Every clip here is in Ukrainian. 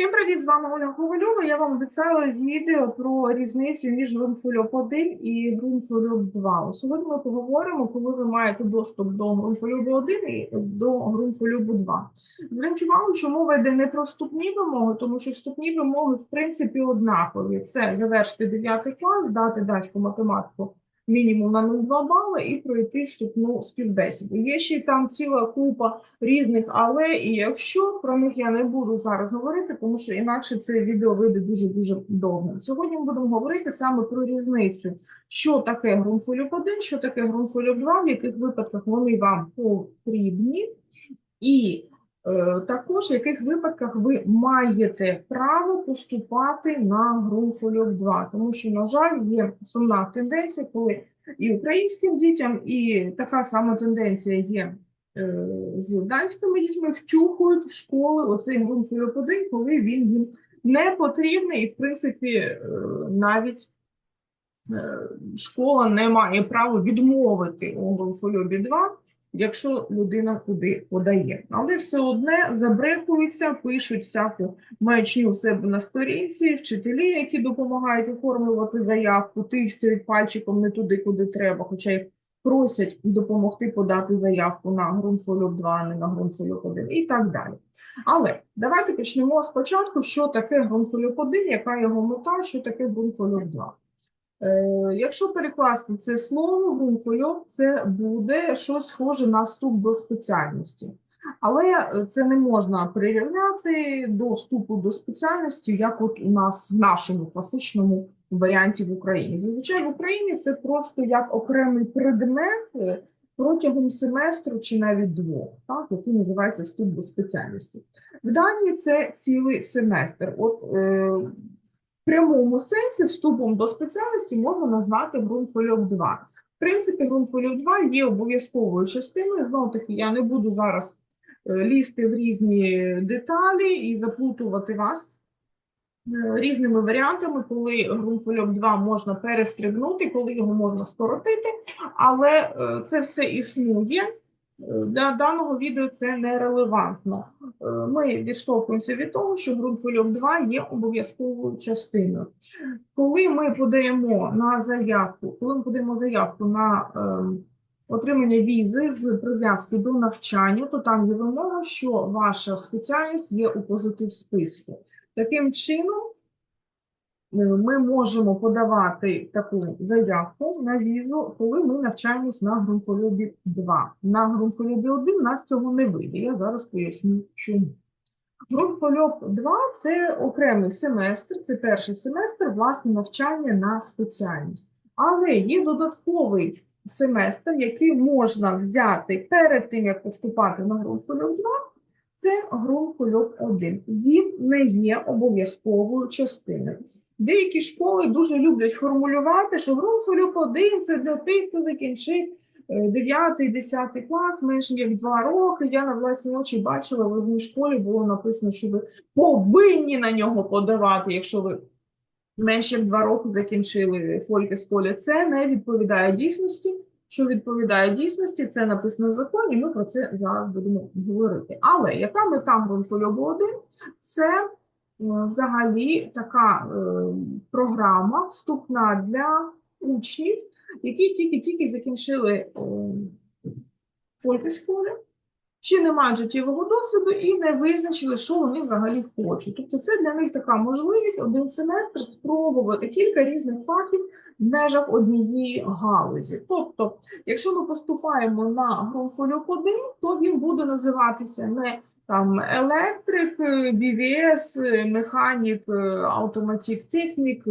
Всім привіт, з вами Оля Ковальова. Я вам обіцяла відео про різницю між ґрунтфольоп 1 і ґрунтфольоп 2. Сьогодні ми поговоримо, коли ви маєте доступ до ґрунтфольобу 1 і до ґрунтфольобу 2. Зверніть увагу, що мова йде не про вступні вимоги, тому що вступні вимоги в принципі однакові. Це завершити 9 клас, здати дачку математику мінімум на 0,2 бали і пройти вступну співбесіду. Є ще там ціла купа різних але і якщо про них я не буду зараз говорити, тому що інакше це відео вийде дуже-дуже довго. Сьогодні ми будемо говорити саме про різницю, що таке ґрунтфольоп 1, що таке ґрунтфольоп 2, в яких випадках вони вам потрібні, і також в яких випадках ви маєте право поступати на ґрунтфольоп 2, тому що, на жаль, є сумна тенденція, коли і українським дітям, і така сама тенденція є е, з данськими дітьми, втюхують в школи оцей ґрунтфольоп 1, коли він їм не потрібний, і, в принципі, е, навіть е, школа не має права відмовити у ґрунтфольобі 2, якщо людина туди подає. Але все одне забрехуються, пишуть всяку маячню у себе на сторінці, вчителі, які допомагають оформлювати заявку, тицяють пальчиком не туди, куди треба, хоча їх просять допомогти подати заявку на ґрунтфольоп 2, а не на ґрунтфольоп 1 і так далі. Але давайте почнемо спочатку, що таке ґрунтфольоп 1, яка його мета, що таке ґрунтфольоп 2. Е, Якщо перекласти це слово ґрунтфольоп, це буде щось схоже на вступ до спеціальності. Але е, це не можна прирівняти до вступу до спеціальності, як от у нас в нашому класичному варіанті в Україні. Зазвичай в Україні це просто як окремий предмет е, протягом семестру чи навіть двох, так, який називається вступ до спеціальності. В Данії це цілий семестр. От е, прямому сенсі вступом до спеціальності можна назвати ґрунтфольоп 2. В принципі, ґрунтфольоп 2 є обов'язковою частиною. Знову таки, я не буду зараз е, лізти в різні деталі і заплутувати вас е, різними варіантами, коли ґрунтфольоп 2 можна перестрибнути, коли його можна скоротити, але е, це все існує. Е, Для даного відео це нерелевантно. Е, Ми відштовхуємося від того, що ґрунтфольоп 2 є обов'язковою частиною. Коли ми подаємо на заявку, коли ми подаємо заявку на ем, отримання візи з прив'язки до навчання, то там є вимога, що ваша спеціальність є у позитив списку. Таким чином, е, ми можемо подавати таку заявку на візу, коли ми навчаємось на ґрунтфольобі 2. На ґрунтфольобі 1 нас цього не вийде. Я зараз поясню, чому. Ґрунтфольоб 2 – це окремий семестр, це перший семестр власне навчання на спеціальність. Але є додатковий семестр, який можна взяти перед тим, як поступати на ґрунтфольоб 2, це ґрунтфольоб 1. Він не є обов'язковою частиною. Деякі школи дуже люблять формулювати, що ґрунтфольоб 1 – це для тих, хто закінчив 9-10 клас, менш ніж 2 роки. Я на власні очі бачила, в одній школі було написано, що ви повинні на нього подавати, якщо ви менше як 2 роки закінчили фолькесколі. Це не відповідає дійсності. Що відповідає дійсності, це написано в законі, ми про це зараз будемо говорити. Але яка мета ґрунтфольобу 1? Це е, взагалі така е, програма вступна для учнів, які тільки-тільки закінчили е, фолькесколі, ще не мають життєвого досвіду і не визначили, що вони взагалі хочуть. Тобто це для них така можливість один семестр спробувати кілька різних фахів в межах однієї галузі. Тобто, якщо ми поступаємо на ґрунтфольоп 1, то він буде називатися не там електрик, БВС, механік, автоматик технік,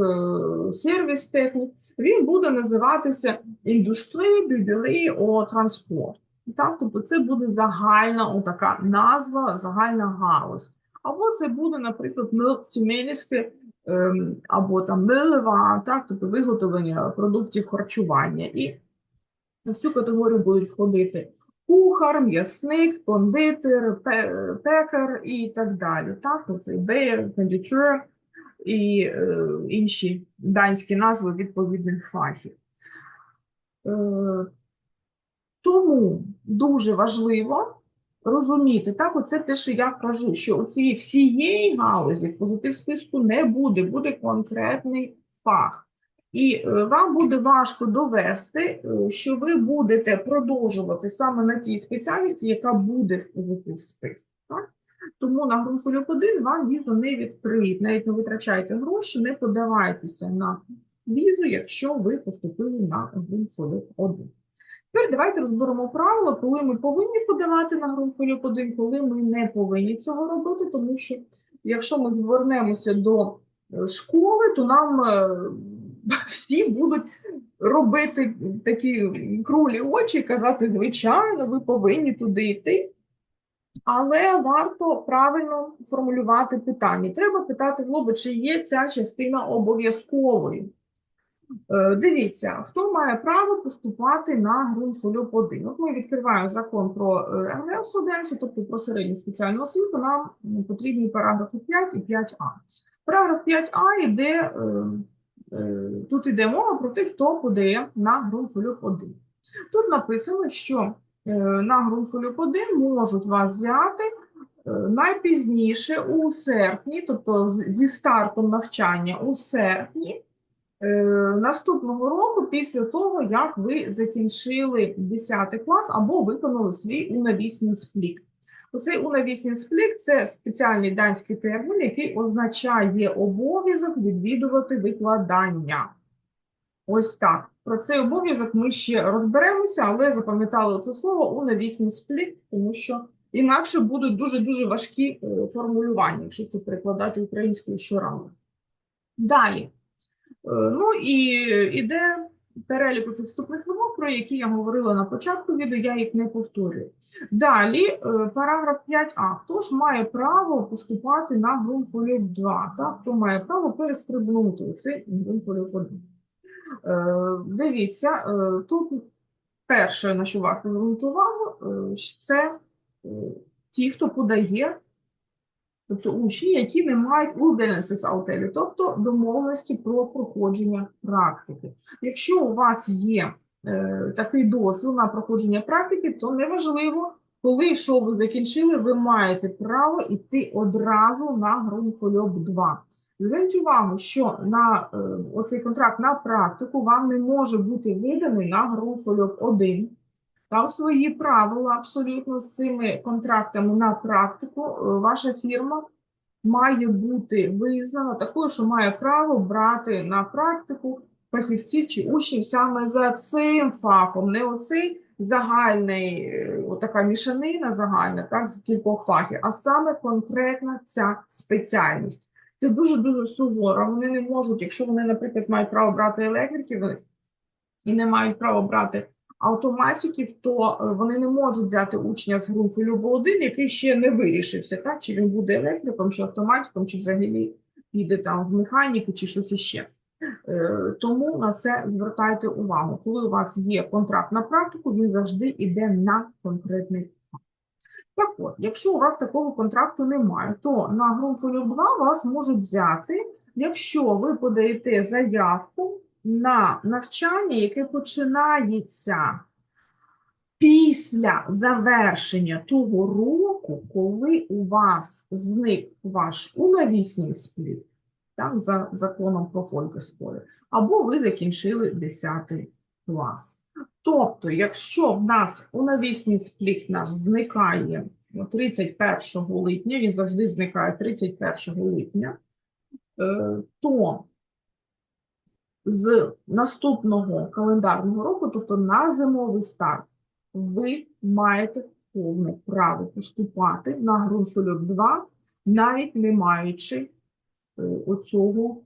сервіс технік. Він буде називатися індустрія, бюджети, о транспорт. Так, тобто це буде загальна така назва, загальна галузь. Або це буде, наприклад, мультимедійське ем, або там милива, так, тобто виготовлення продуктів харчування. І в цю категорію будуть входити кухар, м'ясник, кондитер, пекар і так далі. Так, оцей беєр, кондитюр і е, інші данські назви відповідних фахів. Е, тому дуже важливо розуміти, так, оце те, що я кажу, що цієї всієї галузі в позитив списку не буде, буде конкретний фах. І е, вам буде важко довести, е, що ви будете продовжувати саме на тій спеціальності, яка буде в позитив списку. Тому на Грунфолюк 1 вам візу не відкриють. Навіть не витрачайте гроші, не подавайтеся на візу, якщо ви поступили на Грунфолюк 1. Тепер давайте розберемо правила, коли ми повинні подавати на Грунфолюк 1, коли ми не повинні цього робити, тому що якщо ми звернемося до е, школи, то нам е, всі будуть робити такі крулі очі і казати, звичайно, ви повинні туди йти. Але варто правильно формулювати питання. Треба питати в лоба, чи є ця частина обов'язковою. Е, Дивіться, хто має право поступати на ґрунт 1? От ми відкриваємо закон про е, МГЛ студентів, тобто про середню спеціальну освіту, нам потрібні параграфи 5 і 5а. Параграф 5а йде, е, тут йде мова про тих, хто подає на ґрунт 1. Тут написано, що на ґрунт 1 можуть вас взяти найпізніше у серпні, тобто зі стартом навчання у серпні наступного року, після того, як ви закінчили 10 клас або виконали свій унавісний сплік. Оцей унавісний сплік – це спеціальний данський термін, який означає обов'язок відвідувати викладання. Ось так. Про цей обов'язок ми ще розберемося, але запам'ятали це слово унавісний сплік, тому що інакше будуть дуже-дуже важкі е, формулювання, якщо це перекладати українською щоразу. Далі. Е, Ну і іде перелік цих вступних вимог, про які я говорила на початку відео, я їх не повторюю. Далі, е, параграф 5а. Хто ж має право поступати на ґрунтфоліок 2? Так? Хто має право перестрибнути цей ґрунтфоліок 1? Е, Дивіться, е, тут перше, на що варто звернути увагу, е, це е, ті, хто подає Тобто учні, які не мають удельності аутелі, тобто домовленості про проходження практики. Якщо у вас є е, такий дозвіл на проходження практики, то неважливо, коли що ви закінчили, ви маєте право йти одразу на ґрунтфольоп 2. Зверніть увагу, що на е, оцей контракт на практику вам не може бути виданий на ґрунтфольоп 1. Там свої правила абсолютно з цими контрактами на практику. Е, Ваша фірма має бути визнана такою, що має право брати на практику фахівців чи учнів саме за цим фахом, не оцей загальний, е, отака мішанина загальна, так, з кількох фахів, а саме конкретна ця спеціальність. Це дуже-дуже суворо. Вони не можуть, якщо вони, наприклад, мають право брати електриків і не мають права брати автоматиків, то е, вони не можуть взяти учня з групи любо 1 який ще не вирішився, так? чи він буде електриком, чи автоматиком, чи взагалі піде там в механіку, чи щось іще. Е, Тому на це звертайте увагу. Коли у вас є контракт на практику, він завжди йде на конкретний. Так от, якщо у вас такого контракту немає, то на Грунфолів 2 вас можуть взяти, якщо ви подаєте заявку на навчання, яке починається після завершення того року, коли у вас зник ваш унавісний спліт, там за законом про фолькеспори, або ви закінчили 10 клас. Тобто, якщо в нас унавісний спліт наш зникає ну, 31 липня, він завжди зникає 31 липня, е, то з наступного календарного року, тобто на зимовий старт, ви маєте повне право поступати на Грунфольок 2, навіть не маючи е, оцього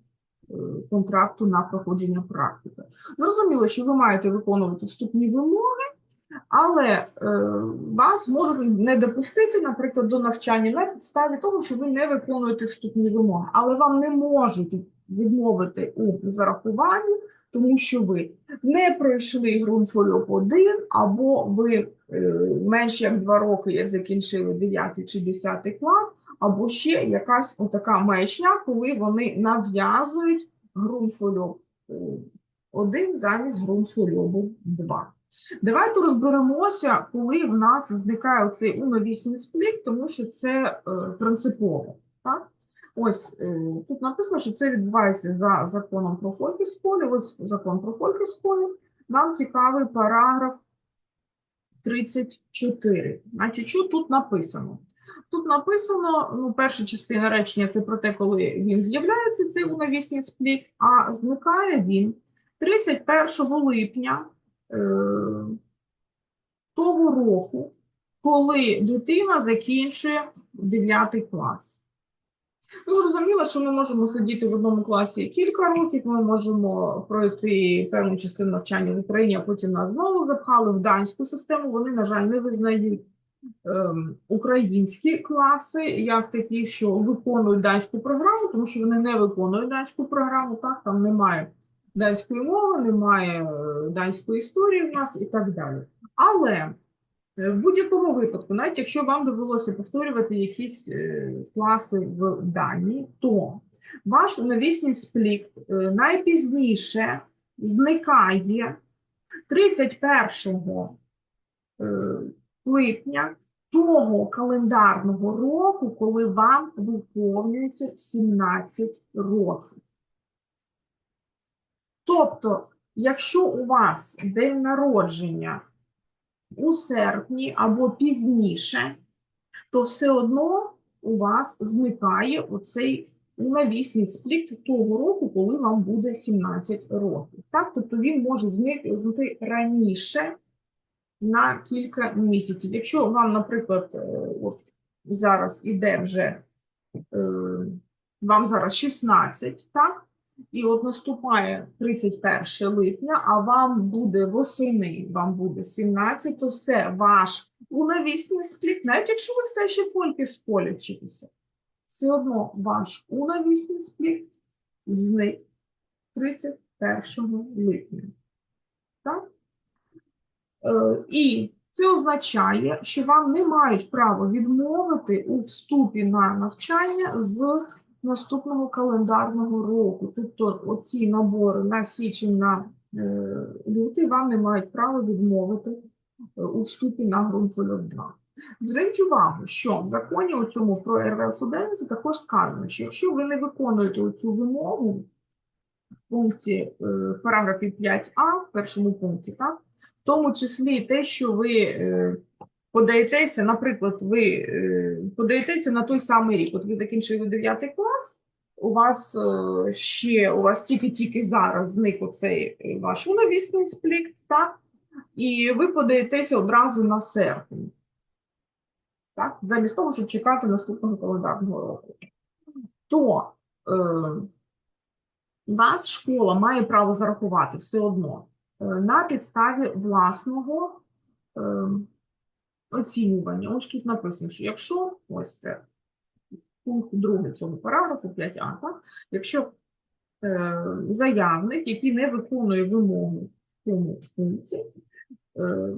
е, контракту на проходження практики. Зрозуміло, що ви маєте виконувати вступні вимоги, але е, вас можуть не допустити, наприклад, до навчання на підставі того, що ви не виконуєте вступні вимоги, але вам не можуть відмовити у зарахуванні, тому що ви не пройшли ґрунтфольоп 1, або ви е, менше як 2 роки, як закінчили 9 чи 10 клас, або ще якась отака маячня, коли вони нав'язують ґрунтфольоп 1 замість ґрунтфольобу 2. Давайте розберемося, коли в нас зникає цей уновісний сплік, тому що це е, принципово. Так? Ось е, тут написано, що це відбувається за законом про фолькісполі. Ось закон про фолькісполі. Нам цікавий параграф 34. Значить, що тут написано? Тут написано, ну, перша частина речення це про те, коли він з'являється, цей уновісний сплік, а зникає він 31 липня е, того року, коли дитина закінчує 9 клас. Ну, зрозуміло, що ми можемо сидіти в одному класі кілька років, ми можемо пройти певну частину навчання в Україні, а потім нас знову запхали в данську систему. Вони, на жаль, не визнають ем, українські класи, як такі, що виконують данську програму, тому що вони не виконують данську програму, так, там немає данської мови, немає е, данської історії в нас і так далі. Але в будь-якому випадку, навіть якщо вам довелося повторювати якісь е, класи в Данії, то ваш новісний сплік е, найпізніше зникає 31 е, липня того календарного року, коли вам виповнюється 17 років. Тобто, якщо у вас день народження у серпні або пізніше, то все одно у вас зникає оцей навісний сплік того року, коли вам буде 17 років. Так? Тобто він може зникнути раніше на кілька місяців. Якщо вам, наприклад, е, от зараз іде вже е, вам зараз 16, так? І от наступає 31 липня, а вам буде восени, вам буде 17, то все, ваш унавісний сплік, навіть якщо ви все ще фольки з поля вчитеся, все одно ваш унавісний сплік зник 31 липня. Так? Е, І це означає, що вам не мають права відмовити у вступі на навчання з наступного календарного року. Тобто оці набори на січень, на е, лютий вам не мають права відмовити е, у вступі на ґрунтвольот 2. Зверніть увагу, що в законі у цьому про РВС-11 також сказано, що якщо ви не виконуєте цю вимогу в пункті е, в параграфі 5а, в першому пункті, так, в тому числі те, що ви подаєтеся, наприклад, ви е, подаєтеся на той самий рік. От ви закінчили 9 клас, у вас е, ще у вас тільки-тільки зараз зник оцей е, ваш унавісний сплік, так? І ви подаєтеся одразу на серпень. Так? Замість того, щоб чекати наступного календарного року. То е, вас школа має право зарахувати все одно е, на підставі власного е, оцінювання. Ось тут написано, що якщо ось це пункт 2 цього параграфу 5а, так? якщо е, заявник, який не виконує вимогу в цьому пункті, е,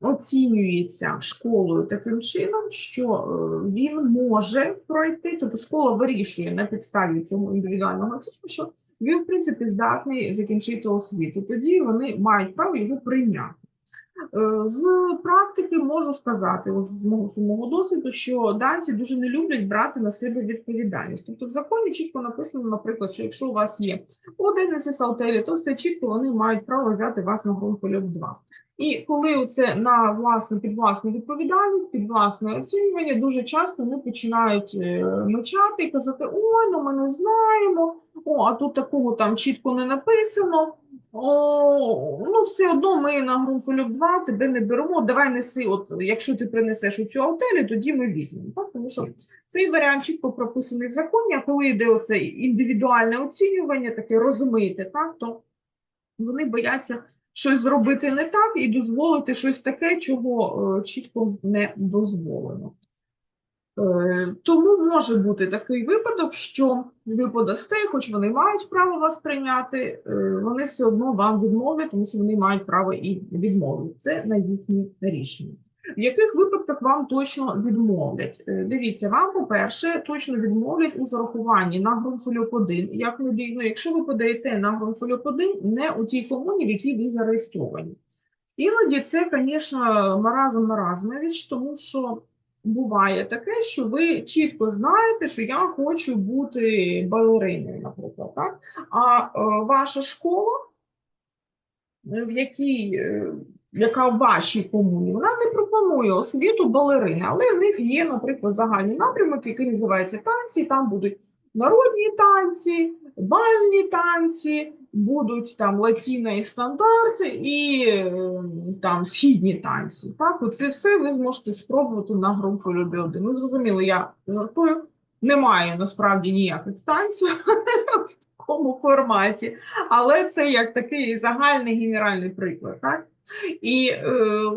оцінюється школою таким чином, що е, він може пройти, тобто школа вирішує на підставі цього індивідуального оцінку, що він, в принципі, здатний закінчити освіту. Тоді вони мають право його прийняти. Е, З практики можу сказати, от з мого сумного досвіду, що данці дуже не люблять брати на себе відповідальність. Тобто в законі чітко написано, наприклад, що якщо у вас є 11 салтелі, то все чітко вони мають право взяти вас на ґрунтфольок 2. І коли це на власну під власну відповідальність, під власне оцінювання, дуже часто вони починають е, мечати і казати: ой, ну ми не знаємо, о, а тут такого там чітко не написано. О, ну, все одно ми на Грунфольок 2 тебе не беремо. Давай неси, от якщо ти принесеш у цю аутелі, тоді ми візьмемо. Так? Тому що цей варіант чітко прописаний в законі, а коли йде оце індивідуальне оцінювання, таке розмите, так, то вони бояться щось зробити не так і дозволити щось таке, чого е, чітко не дозволено. Е, Тому може бути такий випадок, що ви подасте, хоч вони мають право вас прийняти, е, вони все одно вам відмовлять, тому що вони мають право і відмовити. Це на їхнє рішення. В яких випадках вам точно відмовлять? Е, Дивіться, вам, по-перше, точно відмовлять у зарахуванні на Грунфольок 1. Як не дивно, якщо ви подаєте на Грунфольок 1 не у тій комуні, в якій ви зареєстровані. Іноді це, звісно, маразм маразмович, тому що буває таке, що ви чітко знаєте, що я хочу бути балериною, наприклад, так? А е, ваша школа, е, в якій, е, яка в вашій комуні, вона не пропонує освіту балерини, але в них є, наприклад, загальний напрямок, який називається танці, там будуть народні танці, бальні танці, будуть там латіна і стандарт, і е, там східні танці. Так, оце все ви зможете спробувати на групу Любі 1. Ну, зрозуміло, я жартую. Немає насправді ніяких танців в такому форматі, але це як такий загальний генеральний приклад. Так? І е,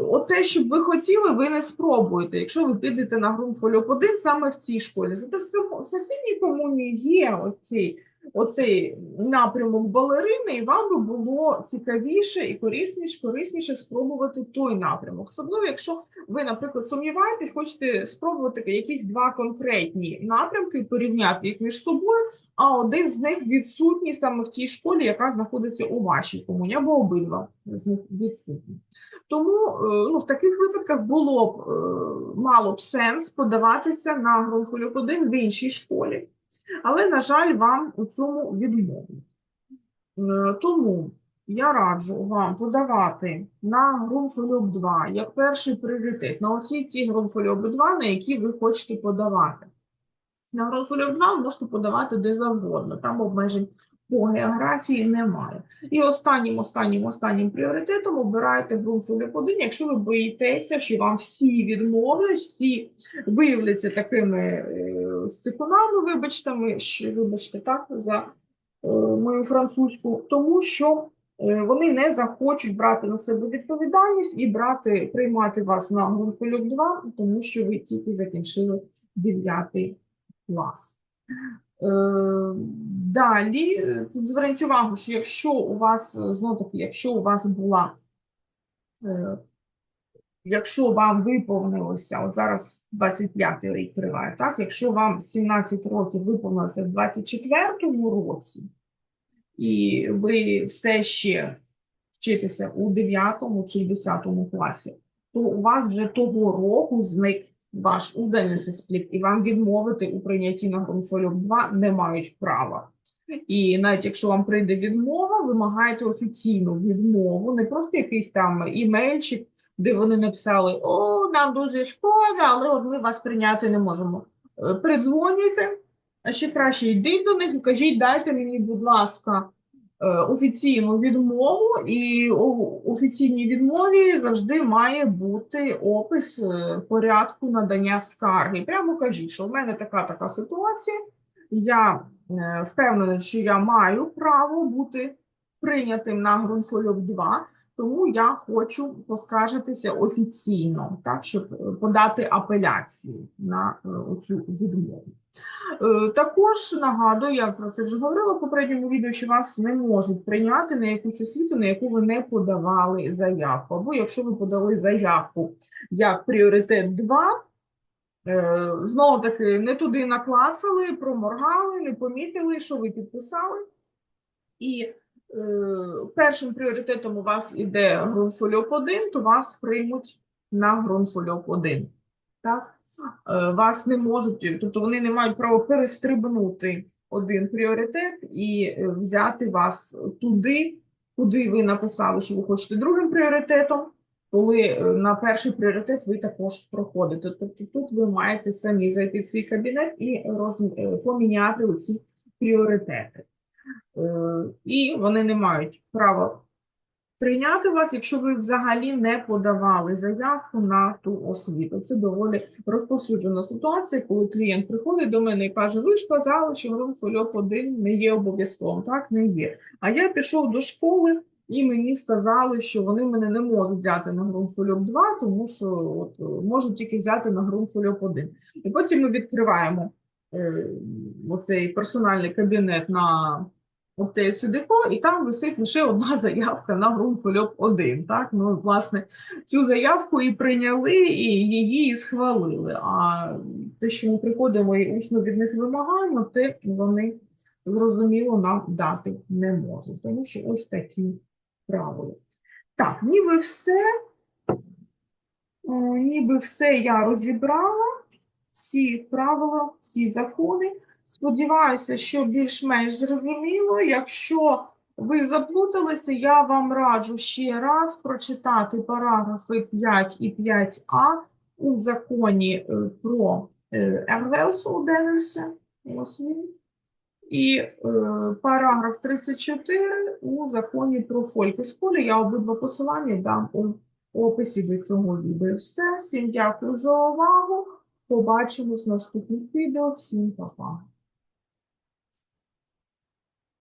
от те, що б ви хотіли, ви не спробуєте, якщо ви підете на Грунфольоп 1 саме в цій школі. Зате в сам- в сусідній комуні є оцей, оцей напрямок балерини, і вам би було цікавіше і корисніше, корисніше спробувати той напрямок. Особливо, якщо ви, наприклад, сумніваєтесь, хочете спробувати якісь два конкретні напрямки, порівняти їх між собою, а один з них відсутній саме в тій школі, яка знаходиться у вашій комуні, або обидва з них відсутні. Тому е, ну, в таких випадках було б е, мало б сенс подаватися на Гронфолюк 1 в іншій школі, але, на жаль, вам у цьому відмовлять. Е, Тому я раджу вам подавати на Грунфольоп 2 як перший пріоритет на усі ті Грунфольоби 2, на які ви хочете подавати. На Грунфольоп 2 ви можете подавати де завгодно, там обмежень по географії немає. І останнім, останнім, останнім пріоритетом обираєте Грунфольоп 1, якщо ви боїтеся, що вам всі відмовлять, всі виявляться такими е, стикунами, вибачте, ми, вибачте, так, за е, мою французьку, тому що е, вони не захочуть брати на себе відповідальність і брати, приймати вас на Грунфольоп 2, тому що ви тільки закінчили 9 клас. Е, Далі, е, зверніть увагу, що якщо у вас, знову таки, якщо у вас була, е, якщо вам виповнилося, от зараз 25-й рік триває, так, якщо вам 17 років виповнилося в 24-му році, і ви все ще вчитеся у 9 чи 10 класі, то у вас вже того року зник ваш удальний спліт, і вам відмовити у прийнятті на Гронфольок 2 не мають права. І навіть якщо вам прийде відмова, вимагайте офіційну відмову, не просто якийсь там імейльчик, де вони написали: О, нам дуже шкода, але от ми вас прийняти не можемо. Е, Передзвонюйте, а ще краще йдіть до них і кажіть, дайте мені, будь ласка, офіційну відмову, і у офіційній відмові завжди має бути опис е, порядку надання скарги. Прямо кажіть, що в мене така така ситуація. Я е, впевнена, що я маю право бути прийнятим на Грунфольок 2, тому я хочу поскаржитися офіційно, так, щоб е, подати апеляцію на е, цю відмову. Е, Також нагадую, я про це вже говорила в попередньому відео, що вас не можуть прийняти на якусь освіту, на яку ви не подавали заявку. Або якщо ви подали заявку як пріоритет 2, е, знову таки не туди наклацали, проморгали, не помітили, що ви підписали. І першим пріоритетом у вас іде Грунфольоп 1, то вас приймуть на Грунфольоп 1. Так? Е, вас не можуть, тобто вони не мають права перестрибнути один пріоритет і е, взяти вас туди, куди ви написали, що ви хочете другим пріоритетом, коли е, на перший пріоритет ви також проходите. Тобто тут ви маєте самі зайти в свій кабінет і роз... е, поміняти оці пріоритети. Е, І вони не мають права прийняти вас, якщо ви взагалі не подавали заявку на ту освіту. Це доволі розповсюджена ситуація, коли клієнт приходить до мене і каже: Ви ж казали, що Грунфольоп 1 не є обов'язковим. Так, не є. А я пішов до школи. І мені сказали, що вони мене не можуть взяти на Грунфольоп 2, тому що от, можуть тільки взяти на Грунфольоп 1. І потім ми відкриваємо оцей персональний кабінет на от СДКО, і там висить лише одна заявка на Грунфольоп 1. Так? Ну, власне, цю заявку і прийняли, і її і схвалили. А те, що ми приходимо і усно від них вимагаємо, те вони зрозуміло нам дати не можуть. Тому що ось такі правила. Так, ніби все. Е, Ніби все я розібрала. Всі правила, всі закони. Сподіваюся, що більш-менш зрозуміло. Якщо ви заплуталися, я вам раджу ще раз прочитати параграфи 5 і 5а у законі е, про е, Ервеусуденерсе. Ось. І е, параграф 34 у законі про фолькесколі. Я обидва посилання дам у описі до цього відео. Все, всім дякую за увагу. Побачимось в наступних відео. Всім па-па.